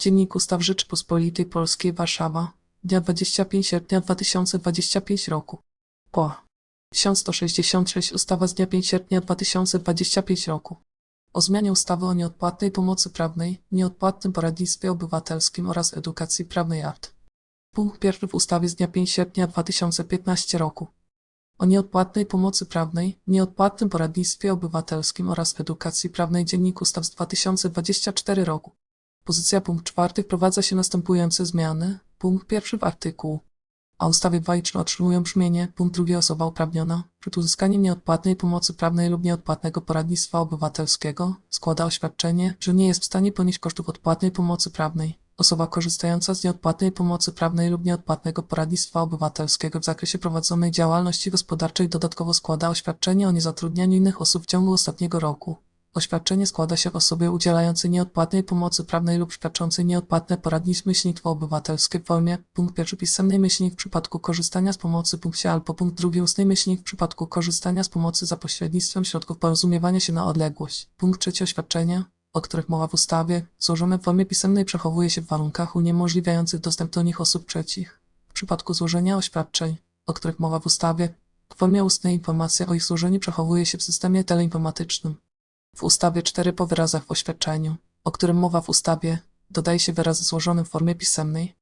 Dziennik Ustaw Rzeczypospolitej Polskiej Warszawa, dnia 25 sierpnia 2025 roku. Po 1166 Ustawa z dnia 5 sierpnia 2025 roku. O zmianie ustawy o nieodpłatnej pomocy prawnej, nieodpłatnym poradnictwie obywatelskim oraz edukacji prawnej art. Punkt pierwszy w ustawie z dnia 5 sierpnia 2015 roku. O nieodpłatnej pomocy prawnej, nieodpłatnym poradnictwie obywatelskim oraz edukacji prawnej Dziennik Ustaw z 2024 roku. Pozycja punkt czwarty wprowadza się następujące zmiany. Punkt pierwszy w artykułu. A ustawie bajczne otrzymują brzmienie punkt drugi osoba uprawniona przed uzyskaniem nieodpłatnej pomocy prawnej lub nieodpłatnego poradnictwa obywatelskiego składa oświadczenie, że nie jest w stanie ponieść kosztów odpłatnej pomocy prawnej. Osoba korzystająca z nieodpłatnej pomocy prawnej lub nieodpłatnego poradnictwa obywatelskiego w zakresie prowadzonej działalności gospodarczej dodatkowo składa oświadczenie o niezatrudnianiu innych osób w ciągu ostatniego roku. Oświadczenie składa się osobie udzielającej nieodpłatnej pomocy prawnej lub świadczącej nieodpłatne poradnictwo obywatelskie w formie punkt pierwszy pisemnej myślnik w przypadku korzystania z pomocy punkcie albo punkt drugi ustnej myślnik w przypadku korzystania z pomocy za pośrednictwem środków porozumiewania się na odległość. Punkt trzeci oświadczenia, o których mowa w ustawie, złożone w formie pisemnej przechowuje się w warunkach uniemożliwiających dostęp do nich osób trzecich. W przypadku złożenia oświadczeń, o których mowa w ustawie, w formie ustnej informacja o ich złożeniu przechowuje się w systemie teleinformatycznym. W ustawie 4 po wyrazach w oświadczeniu, o którym mowa w ustawie, dodaje się wyraz złożony w formie pisemnej.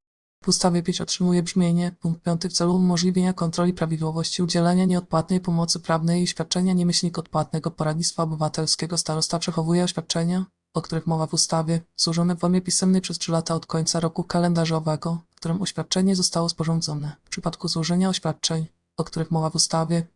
W ustawie 5 otrzymuje brzmienie punkt 5 w celu umożliwienia kontroli prawidłowości udzielania nieodpłatnej pomocy prawnej i świadczenia niemyślnik odpłatnego poradnictwa obywatelskiego starosta przechowuje oświadczenia, o których mowa w ustawie, złożone w formie pisemnej przez 3 lata od końca roku kalendarzowego, w którym oświadczenie zostało sporządzone. W przypadku złożenia oświadczeń, o których mowa w ustawie,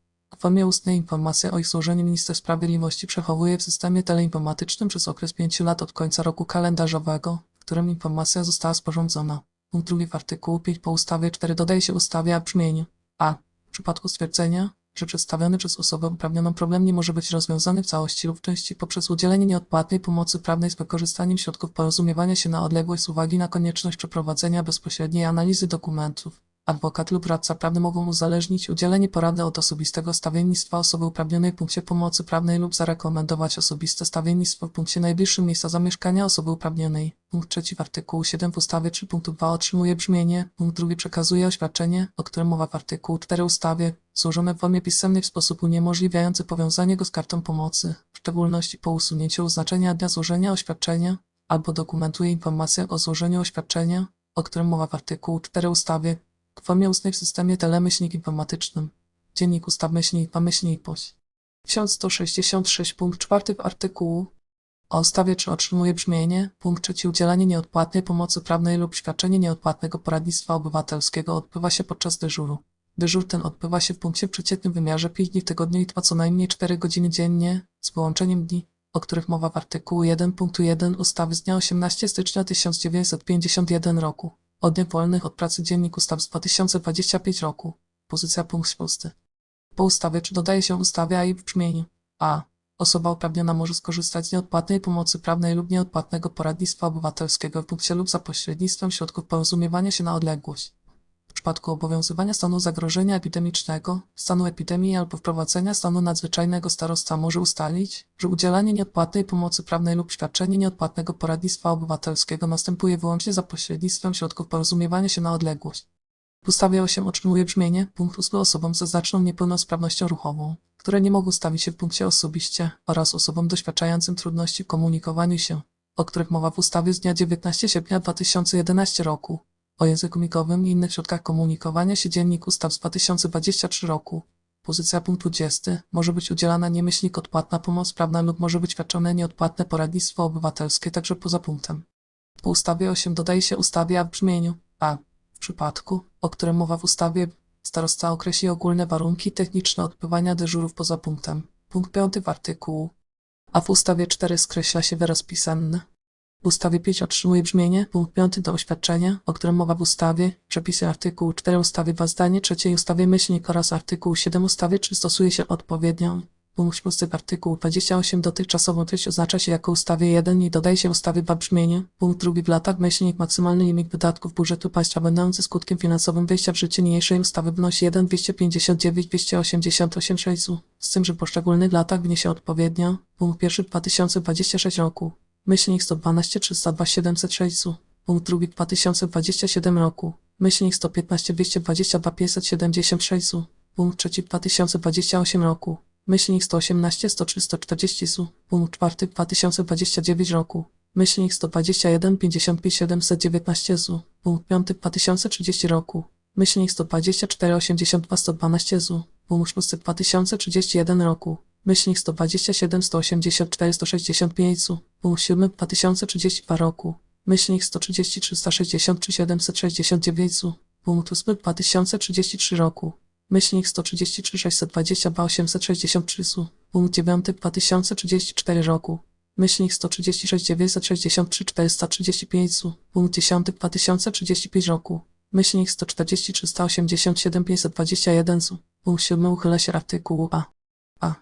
ustnej informacja o ich złożeniu minister sprawiedliwości przechowuje w systemie teleinformatycznym przez okres 5 lat od końca roku kalendarzowego, w którym informacja została sporządzona. Punkt drugi w artykułu 5 po ustawie 4 dodaje się ustawie a brzmieniu a. W przypadku stwierdzenia, że przedstawiony przez osobę uprawnioną problem nie może być rozwiązany w całości lub w części poprzez udzielenie nieodpłatnej pomocy prawnej z wykorzystaniem środków porozumiewania się na odległość z uwagi na konieczność przeprowadzenia bezpośredniej analizy dokumentów. Adwokat lub radca prawny mogą uzależnić udzielenie porady od osobistego stawiennictwa osoby uprawnionej w punkcie pomocy prawnej lub zarekomendować osobiste stawiennictwo w punkcie najbliższym miejsca zamieszkania osoby uprawnionej. Punkt trzeci w artykułu 7 w ustawie 3 punktu 2 otrzymuje brzmienie. Punkt drugi przekazuje oświadczenie, o którym mowa w artykułu 4 ustawie, złożone w formie pisemnej w sposób uniemożliwiający powiązanie go z kartą pomocy, w szczególności po usunięciu oznaczenia dnia złożenia oświadczenia, albo dokumentuje informację o złożeniu oświadczenia, o którym mowa w artykułu 4 ustawie, ustnej w systemie telemyślnik informatycznym. Dziennik Ustaw Myślnik 2 Myślnik POŚ. 1166 punkt 4 w artykułu o ustawie czy otrzymuje brzmienie punkt trzeci udzielanie nieodpłatnej pomocy prawnej lub świadczenie nieodpłatnego poradnictwa obywatelskiego odbywa się podczas dyżuru. Dyżur ten odbywa się w punkcie przeciętnym wymiarze 5 dni w tygodniu i trwa co najmniej 4 godziny dziennie, z wyłączeniem dni, o których mowa w artykułu 1 punktu 1 ustawy z dnia 18 stycznia 1951 roku o dniach od pracy Dziennik Ustaw z 2025 roku. Pozycja punkt szósty. Po ustawie czy dodaje się ustawie, a jej brzmieniu a. Osoba uprawniona może skorzystać z nieodpłatnej pomocy prawnej lub nieodpłatnego poradnictwa obywatelskiego w punkcie lub za pośrednictwem środków porozumiewania się na odległość. Przypadku obowiązywania stanu zagrożenia epidemicznego, stanu epidemii albo wprowadzenia stanu nadzwyczajnego starosta może ustalić, że udzielanie nieodpłatnej pomocy prawnej lub świadczenie nieodpłatnego poradnictwa obywatelskiego następuje wyłącznie za pośrednictwem środków porozumiewania się na odległość. W ustawie 8 otrzymuje brzmienie punkt 8 osobom ze znaczną niepełnosprawnością ruchową, które nie mogą stawić się w punkcie osobiście oraz osobom doświadczającym trudności w komunikowaniu się, o których mowa w ustawie z dnia 19 sierpnia 2011 roku o języku migowym i innych środkach komunikowania się Dziennik Ustaw z 2023 roku. Pozycja punkt 20. Może być udzielana niemyślnik odpłatna pomoc prawna lub może być świadczone nieodpłatne poradnictwo obywatelskie także poza punktem. Po ustawie 8 dodaje się ustawie a w brzmieniu a. W przypadku, o którym mowa w ustawie, starosta określi ogólne warunki techniczne odbywania dyżurów poza punktem. Punkt 5 w artykułu. A w ustawie 4 skreśla się wyraz pisemny. W ustawie 5 otrzymuje brzmienie punkt 5 do oświadczenia, o którym mowa w ustawie, przepisy artykułu 4 ustawy 2 zdanie 3 ustawie myślnik oraz artykułu 7 ustawy 3 stosuje się odpowiednio. Punkt 6 artykułu 28 dotychczasową treść oznacza się jako ustawie 1 i dodaje się ustawie 2 brzmienie. Punkt 2 w latach myślnik maksymalny limit wydatków budżetu państwa będący skutkiem finansowym wejścia w życie niniejszej ustawy wynosi 1 259 288 6 z tym, że w poszczególnych latach wniesie odpowiednio. Punkt 1 2026 roku. Myślnik 112 302 706 Punkt drugi 2027 roku. Myślnik 115 222 576 ZU. Punkt trzeci 2028 roku. Myślnik 118 103 140 ZU. Punkt czwarty 2029 roku. Myślnik 121 55 719 ZU. Punkt piąty 2030 roku. Myślnik 124 82 112 ZU. Punkt szósty 2031 roku. Myślnik 127 184 165 ZU. Punkt siódmy 2032 roku. Myślnik 133 163 769 ZU. Punkt 8 2033 roku. Myślnik 133 622 863 ZU. Punkt 9 2034 roku. Myślnik 136 963 435 ZU. Punkt 10 2035 roku. Myślnik 140 387 521 ZU. Punkt 7 uchyla się artykułu A. A.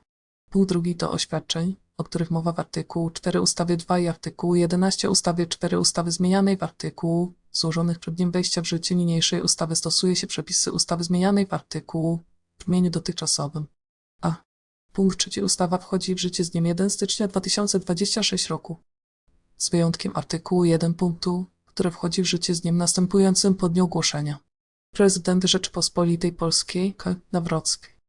Punkt drugi to oświadczeń, o których mowa w artykułu 4 ustawy 2 i artykułu 11 ustawy 4 ustawy zmienianej w artykułu złożonych przed dniem wejścia w życie niniejszej ustawy stosuje się przepisy ustawy zmienianej w artykułu w brzmieniu dotychczasowym. A. Punkt trzeci ustawa wchodzi w życie z dniem 1 stycznia 2026 roku. Z wyjątkiem artykułu 1 punktu, które wchodzi w życie z dniem następującym po dniu ogłoszenia. Prezydent Rzeczypospolitej Polskiej K. Nawrocki